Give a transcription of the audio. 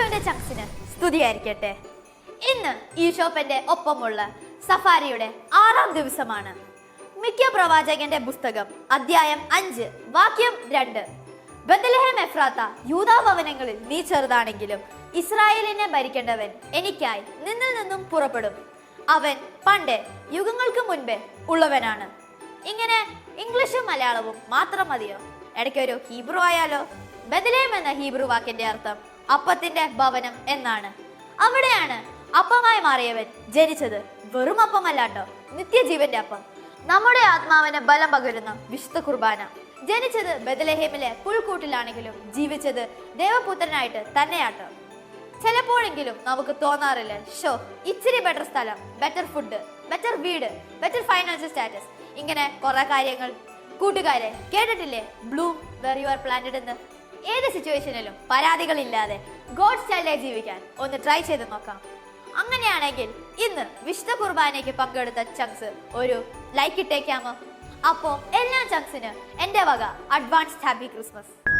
സ്തുതിയായിരിക്കട്ടെ. ഇന്ന് ഈശോപ്പന്റെ ഒപ്പമുള്ള സഫാരിയുടെ ആറാം ദിവസമാണ്. മിക്ക പ്രവാചകന്റെ പുസ്തകം അധ്യായം അഞ്ച് വാക്യം രണ്ട്. ബദലഹം എഫ്രാത്ത യൂതാഭവനങ്ങളിൽ നീ ചെറുതാണെങ്കിലും ഇസ്രായേലിനെ ഭരിക്കേണ്ടവൻ എനിക്കായി നിന്നിൽ നിന്നും പുറപ്പെടും. അവൻ പണ്ട് യുഗങ്ങൾക്ക് മുൻപേ ഉള്ളവനാണ്. ഇങ്ങനെ ഇംഗ്ലീഷും മലയാളവും മാത്രം മതിയോ? ഇടയ്ക്കൊരു ഹീബ്രു ആയാലോ? ബദലേം എന്ന ഹീബ്രു വാക്കിന്റെ അർത്ഥം അപ്പത്തിന്റെ ഭവനം എന്നാണ്. അവിടെയാണ് അപ്പമായി മാറിയവൻ ജനിച്ചത്. വെറും അപ്പമല്ലാട്ടോ നിത്യജീവന്റെ അപ്പം. നമ്മുടെ ആത്മാവിന് ബലം പകരുന്ന വിശുദ്ധ കുർബാന. ജനിച്ചത് ബദലഹേമിലെ പുൽക്കൂട്ടിലാണെങ്കിലും ജീവിച്ചത് ദേവപുത്രനായിട്ട് തന്നെയാട്ടോ. ചിലപ്പോഴെങ്കിലും നമുക്ക് തോന്നാറില്ല ഷോ ഇച്ചിരി ബെറ്റർ സ്ഥലം ബെറ്റർ ഫുഡ് ബെറ്റർ വീട് ബെറ്റർ ഫൈനാൻഷ്യൽ സ്റ്റാറ്റസ് ഇങ്ങനെ കുറെ കാര്യങ്ങൾ കൂട്ടുകാരെ കേട്ടിട്ടില്ലേ? Bloom where you are planted എന്ന്? ഏത് സിറ്റുവേഷനിലും പരാതികളില്ലാതെ ഗോഡ് സ്റ്റൈലായി ജീവിക്കാൻ ഒന്ന് ട്രൈ ചെയ്ത് നോക്കാം. അങ്ങനെയാണെങ്കിൽ ഇന്ന് വിശുദ്ധ കുർബാനയ്ക്ക് പങ്കെടുത്ത ചങ്സ് ഒരു ലൈക്ക് ഇട്ടേക്കാമോ? അപ്പോ എല്ലാ ചങ്സിന് എന്റെ വക അഡ്വാൻസ് ഹാപ്പി ക്രിസ്മസ്